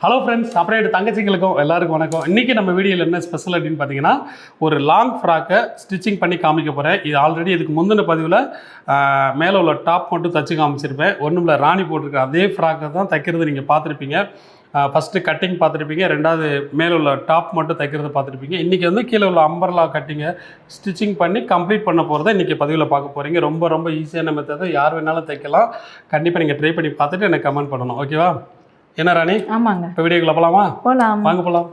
Hello friends அப்புறம் தங்கச்சிங்களுக்கும் எல்லாருக்கும் வணக்கம். இன்றைக்கி நம்ம வீடியோவில் என்ன ஸ்பெஷல் அப்படின்னு பார்த்தீங்கன்னா ஒரு லாங் ஃப்ராக்கை ஸ்டிச்சிங் பண்ணி காமிக்க போகிறேன் இது ஆல்ரெடி இதுக்கு முந்தின பதிவில் மேலே உள்ள டாப் மட்டும் தச்சு காமிச்சிருப்பேன். ஒன்றும் இல்லை ராணி போட்டிருக்க அதே ஃப்ராக்கை தான் தைக்கிறது நீங்கள் பார்த்துருப்பீங்க ஃபஸ்ட்டு கட்டிங் பார்த்துருப்பீங்க ரெண்டாவது மேலே உள்ள டாப் மட்டும் தைக்கிறது பார்த்துருப்பீங்க இன்றைக்கி வந்து கீழே உள்ள அம்பர்லா கட்டிங்கை ஸ்டிச்சிங் பண்ணி கம்ப்ளீட் பண்ண போகிறத இன்றைக்கி பதிவில் பார்க்க போகிறீங்க ரொம்ப ரொம்ப ஈஸியான மெத்ததை யார் வேணாலும் தைக்கலாம். கண்டிப்பாக நீங்கள் ட்ரை பண்ணி பார்த்துட்டு எனக்கு கமெண்ட் பண்ணணும். ஓகேவா என்ன ராணி? ஆமாங்க. இப்போ வீடியோக்குள்ள போகலாமா போலாம். வாங்க போகலாம்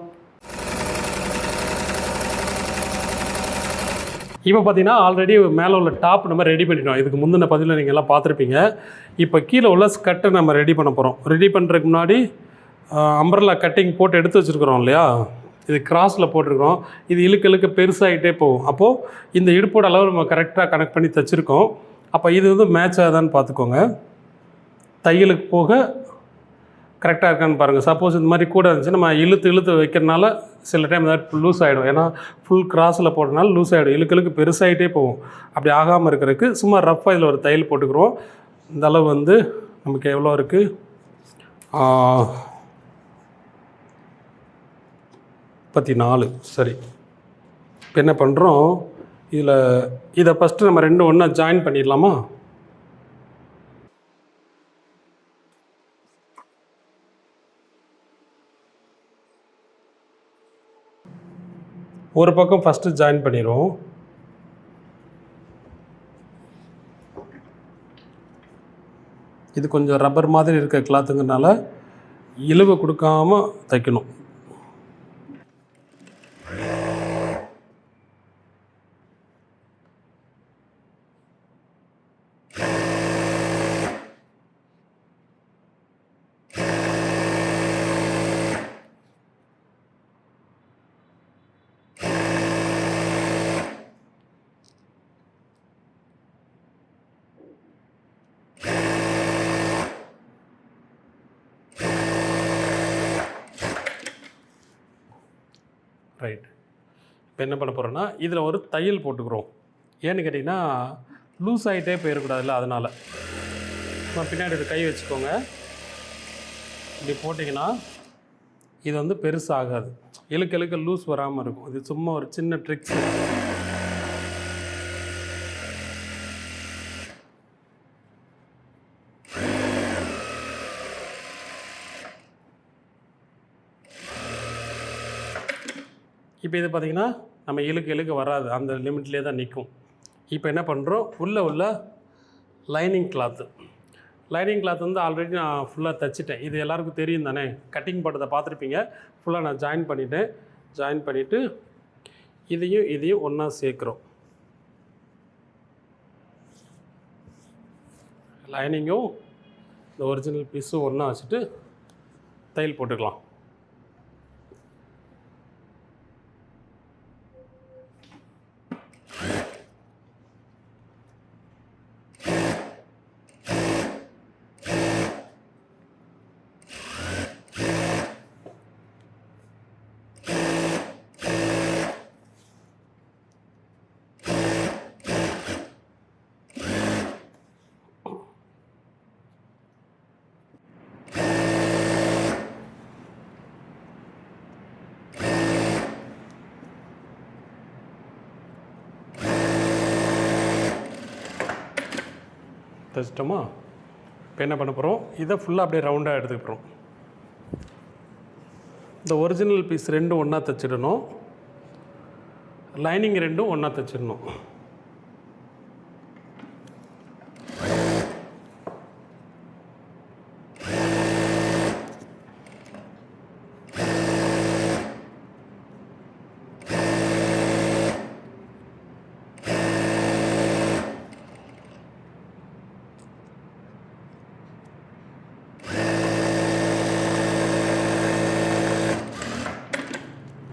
இப்போ பார்த்தீங்கன்னா ஆல்ரெடி மேலே உள்ள டாப் நம்ம ரெடி பண்ணிட்டோம். இதுக்கு முந்தின பதிவில் நீங்கள் எல்லாம் பார்த்துருப்பீங்க. இப்போ கீழே உள்ள ஸ்கர்ட்டை நம்ம ரெடி பண்ண போகிறோம் ரெடி பண்ணுறதுக்கு முன்னாடி அம்பர்லா கட்டிங் போட்டு எடுத்து வச்சுருக்குறோம் இல்லையா? இது கிராஸில் போட்டிருக்கோம் இது இழுக்க இழுக்க பெருசாகிட்டே போகும். அப்போது இந்த இடுப்போட அளவு நம்ம கரெக்டாக கனெக்ட் பண்ணி தச்சுருக்கோம். அப்போ இது வந்து மேட்ச் ஆகுதான்னு பார்த்துக்கோங்க. தையலுக்கு போக கரெக்டாக இருக்கான்னு பாருங்கள். சப்போஸ் இந்த மாதிரி கூட இருந்துச்சு நம்ம இழுத்து இழுத்து வைக்கிறனால சில டைம் ஏதாவது லூஸ் ஆகிடும் ஏன்னா ஃபுல் கிராஸில் போடுறதுனால லூஸ் ஆகிடும் இழுக்கு இழுக்கு பெருசாகிட்டே போகும். அப்படி ஆகாமல் இருக்கிறதுக்கு சும்மா ரஃப்பாக இதில் ஒரு தையல் போட்டுக்கிறோம். இந்த அளவு வந்து நமக்கு எவ்வளோ இருக்குது முப்பத்தி நாலு சரி. இப்போ என்ன பண்ணுறோம் இதில் இதை ஃபஸ்ட்டு நம்ம ரெண்டும் ஒன்றா ஜாயின் பண்ணிடலாமா? ஒரு பக்கம் ஃபஸ்ட்டு ஜாயின் பண்ணிடுவோம் இது கொஞ்சம் ரப்பர் மாதிரி இருக்க கிளாத்துங்கிறனால இழுவை கொடுக்காம தைக்கணும். ரைட் இப்போ என்ன பண்ண போகிறோன்னா இதில் ஒரு தையல் போட்டுக்கிறோம். ஏன்னு கேட்டிங்கன்னா லூஸ் ஆகிட்டே போயிடக்கூடாதுல்ல அதனால். நம்ம பின்னாடி ஒரு கை வச்சுக்கோங்க. இப்படி போட்டிங்கன்னா இது வந்து பெருசாகாது. இழுக்க இழுக்க லூஸ் வராமல் இருக்கும். இது சும்மா ஒரு சின்ன ட்ரிக்ஸ் இப்போ இது பார்த்திங்கன்னா நம்ம இழுக்கு இழுக்கு வராது. அந்த லிமிட்லேயே தான் நிற்கும். இப்போ என்ன பண்ணுறோம்? உள்ளே உள்ள லைனிங் கிளாத்து லைனிங் கிளாத் வந்து ஆல்ரெடி நான் ஃபுல்லாக தைச்சிட்டேன். இது எல்லாருக்கும் தெரியும் தானே? கட்டிங் போட்டதை பார்த்துருப்பீங்க. ஃபுல்லாக நான் ஜாயின் பண்ணிட்டேன். ஜாயின் பண்ணிவிட்டு இதையும் இதையும் ஒன்றா சேர்க்குறோம். லைனிங்கும் இந்த ஒரிஜினல் பீஸும் ஒன்றா வச்சுட்டு தையல் போட்டுக்கலாம். தைச்சிட்டோமா? இப்போ என்ன பண்ண போகிறோம் இதை ஃபுல்லாக அப்படியே ரவுண்டாக எடுத்துக்கிறோம் இந்த ஒரிஜினல் பீஸ் ரெண்டும் ஒன்றா தைச்சிடணும். லைனிங் ரெண்டும் ஒன்றா தைச்சிடணும்.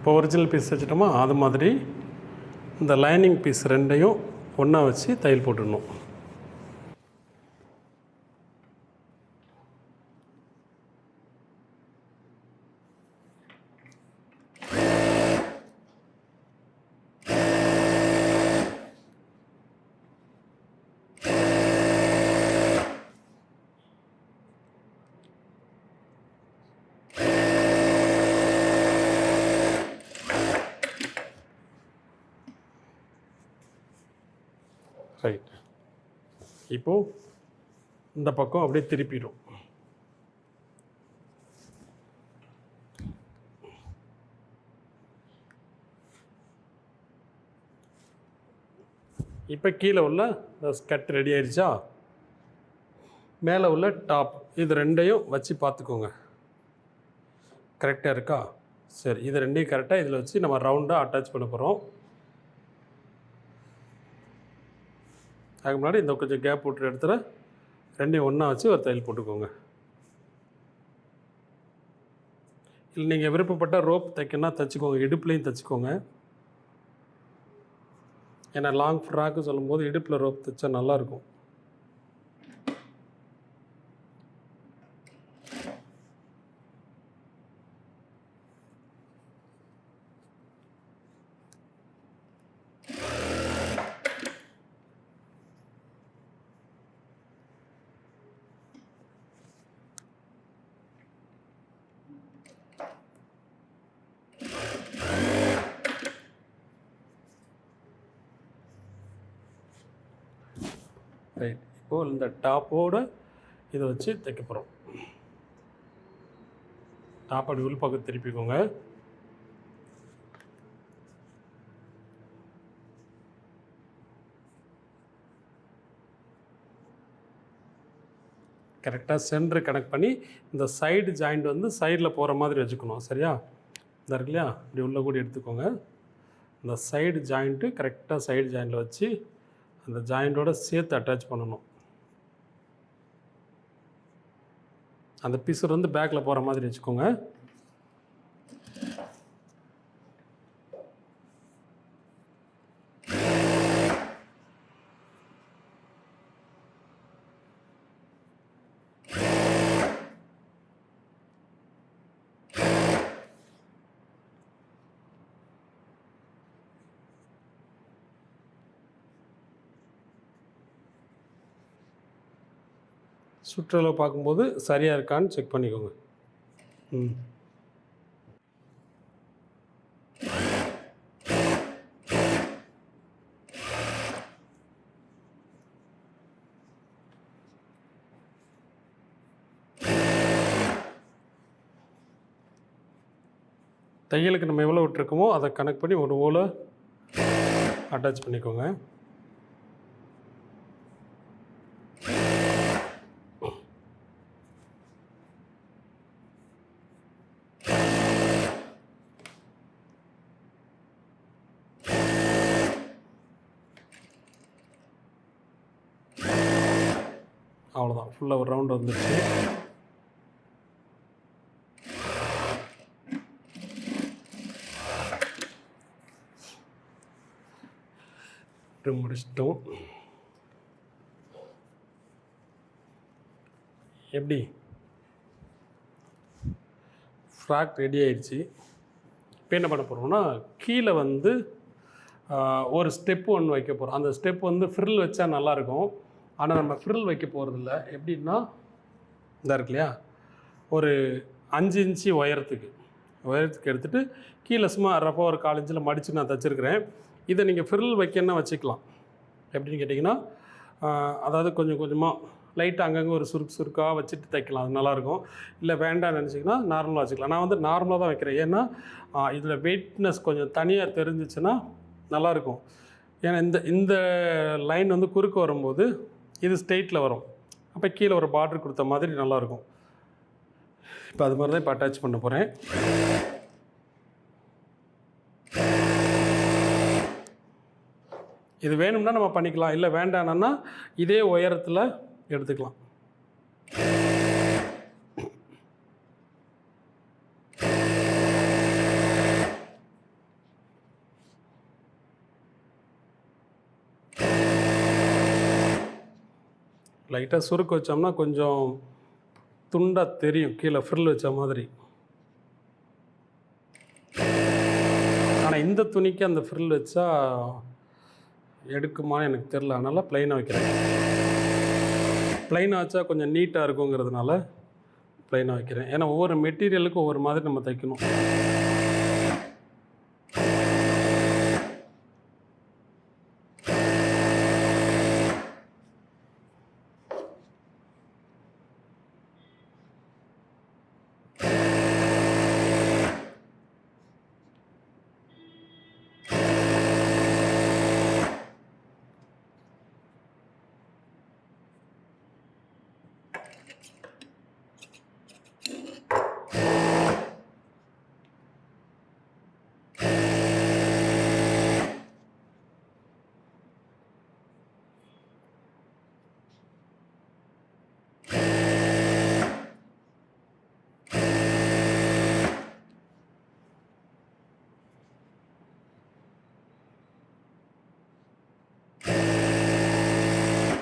இப்போ ஒரிஜினல் பீஸ் வச்சுட்டோமா அது மாதிரி இந்த லைனிங் பீஸ் ரெண்டையும் ஒன்றா வச்சு தையல் போட்டுடணும். ரைட் இப்போது இந்த பக்கம் அப்படியே திருப்பிடும். இப்போ கீழே உள்ள ஸ்கட் ரெடி ஆயிடுச்சா மேலே உள்ள டாப் இது ரெண்டையும் வச்சு பார்த்துக்கோங்க. கரெக்டாக இருக்கா? சரி இது ரெண்டையும் கரெக்டாக இதில் வச்சு நம்ம ரவுண்டாக அட்டாச் பண்ண போகிறோம் அதுக்கு முன்னாடி இந்த கொஞ்சம் கேப் விட்டுற இடத்துல ரெண்டையும் ஒன்றா வச்சு ஒரு தையல் போட்டுக்கோங்க. இல்லை நீங்கள் விருப்பப்பட்ட ரோப் தைக்கணும்னா தைச்சிக்கோங்க இடுப்புலையும் தைச்சிக்கோங்க. ஏன்னா லாங் ஃப்ராக்கு சொல்லும்போது இடுப்பில் ரோப் தைச்சா நல்லாயிருக்கும் இப்போ இந்த டாப்போடு இதை வச்சு தைக்க போகிறோம் டாப் அப்படி உள்பக்கம் திருப்பிக்கோங்க. கரெக்டாக சென்டர் கனெக்ட் பண்ணி இந்த சைடு ஜாயிண்ட் வந்து சைடில் போகிற மாதிரி வச்சுக்கணும். சரியா? இந்த இருக்கு இல்லையா? இப்படி உள்ளே கூட எடுத்துக்கோங்க. இந்த சைடு ஜாயிண்ட்டு கரெக்டாக சைடு ஜாயிண்டில் வச்சு அந்த ஜாயிண்டோட சேர்த்து அட்டாச் பண்ணணும். அந்த பிசர் வந்து பேக்கில் போகிற மாதிரி வச்சுக்கோங்க. சுற்றளவு பார்க்கும்போது சரியாக இருக்கான்னு செக் பண்ணிக்கோங்க. ம். தையலுக்கு நம்ம எவ்வளோ விட்டுருக்கோமோ அதை கனெக்ட் பண்ணி ஒரு ஓலை அட்டாச் பண்ணிக்கோங்க. அவ்வளோதான் ஃபுல்லாக ஒரு ரவுண்டு வந்துடுச்சு இப்படி முடிச்சிட்டோம். எப்படி? ஃப்ராக் ரெடி ஆயிடுச்சு. இப்போ என்ன பண்ண போகிறோம்னா கீழே வந்து ஒரு ஸ்டெப் ஒன்று வைக்க போகிறோம் அந்த ஸ்டெப் வந்து ஃப்ரில் வச்சா நல்லாயிருக்கும் ஆனால் நம்ம ஃப்ரில் வைக்க போகிறதில்ல எப்படின்னா இந்த இருக்கு இல்லையா? ஒரு அஞ்சு இன்ச்சு உயரத்துக்கு. உயரத்துக்கு எடுத்துகிட்டு கீழே சும்மா ரஃபாக ஒரு கால் இன்ச்சில் மடித்து நான் தச்சுருக்கிறேன். இதை நீங்கள் ஃப்ரில் வைக்கணும்னா வச்சுக்கலாம். எப்படின்னு கேட்டிங்கன்னா அதாவது கொஞ்சம் கொஞ்சமாக லைட்டாக அங்கங்கே ஒரு சுருக்கு சுருக்காக வச்சுட்டு தைக்கலாம். அது நல்லாயிருக்கும். இல்லை வேண்டாம் நினச்சிங்கன்னா நார்மலாக வச்சுக்கலாம். நான் வந்து நார்மலாக தான் வைக்கிறேன். ஏன்னா இதில் வெயிட்னஸ் கொஞ்சம் தனியாக தெரிஞ்சிச்சுன்னா நல்லாயிருக்கும். ஏன்னா இந்த இந்த லைன் வந்து குறுக்க வரும்போது இது ஸ்ட்ரெயிட்டில் வரும். அப்போ கீழே ஒரு பார்டர் கொடுத்த மாதிரி நல்லாயிருக்கும். இப்போ அது மாதிரி தான் இப்போ அட்டாச் பண்ண போகிறேன் இது வேணும்னா நம்ம பண்ணிக்கலாம். இல்லை வேண்டாம்னா இதே உயரத்தில் எடுத்துக்கலாம். லைட்டாக சுருக்கு வச்சோம்னா கொஞ்சம் துண்டாக தெரியும். கீழே ஃப்ரில் வச்ச மாதிரி. ஆனால் இந்த துணிக்கு அந்த ஃப்ரில் வச்சா எடுக்குமான்னு எனக்கு தெரில அதனால் ப்ளைனாக வைக்கிறேன். ப்ளைனாக வச்சா கொஞ்சம் நீட்டாக இருக்குங்கிறதுனால ப்ளைனாக வைக்கிறேன். ஏன்னா ஒவ்வொரு மெட்டீரியலுக்கும் ஒவ்வொரு மாதிரி நம்ம தைக்கணும்.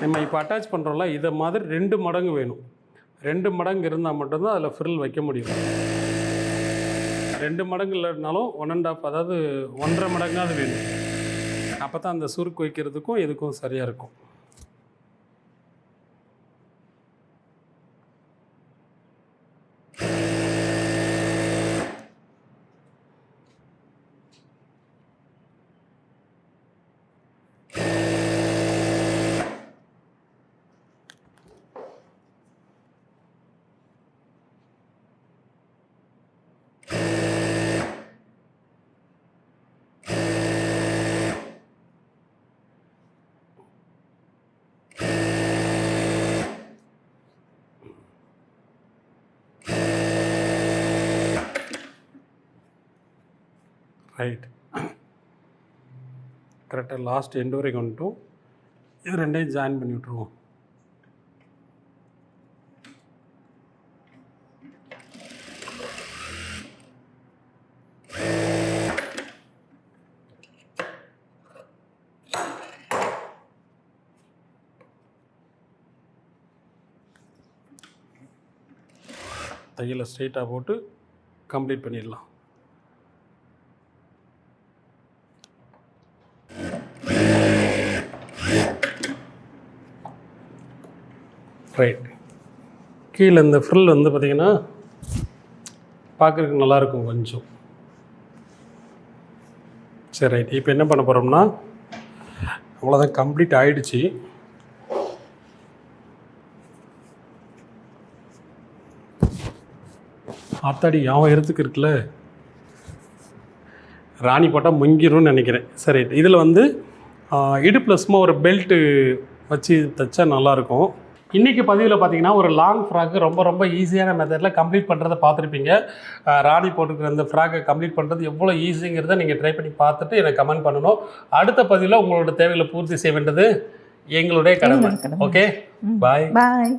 நம்ம இப்போ அட்டாச் பண்ணுறோம்ல இதை மாதிரி ரெண்டு மடங்கு வேணும். ரெண்டு மடங்கு இருந்தால் மட்டும்தான் அதில் ஃப்ரில் வைக்க முடியும். ரெண்டு மடங்கு இல்லைனாலும் ஒன் அண்ட் ஆஃப் அதாவது ஒன்றரை மடங்காவது வேணும். அப்போ தான் அந்த சுருக்கு வைக்கிறதுக்கும் எதுக்கும் சரியாக இருக்கும். ரைட் கரெக்டாக லாஸ்ட் எண்டு வரைக்கும் வந்துட்டும் இது ரெண்டையும் ஜாயின் பண்ணி விட்ருவோம் தையலை ஸ்ட்ரெயிட்டாக போட்டு கம்ப்ளீட் பண்ணிடலாம். ரைட் கீழே இந்த ஃப்ரில் வந்து பார்த்திங்கன்னா பார்க்குறதுக்கு நல்லாயிருக்கும் கொஞ்சம். சரி ரைட் இப்போ என்ன பண்ண போகிறோம்னா அவ்வளோதான் கம்ப்ளீட் ஆகிடுச்சி ஆத்தாடி யாவன் இடத்துக்கு இருக்குல்ல? ராணி போட்டால் முங்கிரும்னு நினைக்கிறேன். சரி இதில் வந்து இடுப்பில் சும்மா ஒரு பெல்ட்டு வச்சு தைச்சா நல்லாயிருக்கும் இன்றைக்கி பதிவில் பார்த்தீங்கன்னா ஒரு லாங் ஃப்ராக்கு ரொம்ப ரொம்ப ஈஸியான மெத்தடில் கம்ப்ளீட் பண்ணுறதை பார்த்துருப்பீங்க. ராணி போட்டுக்கிற அந்த ஃப்ராக்கை கம்ப்ளீட் பண்ணுறது எவ்வளோ ஈஸிங்கிறத நீங்கள் ட்ரை பண்ணி பார்த்துட்டு எனக்கு கமெண்ட் பண்ணணும். அடுத்த பதிவில் உங்களோட தேவைகளை பூர்த்தி செய்ய வேண்டியது எங்களுடைய கடமை. எங்களோட கடமை. ஓகே பாய் பாய்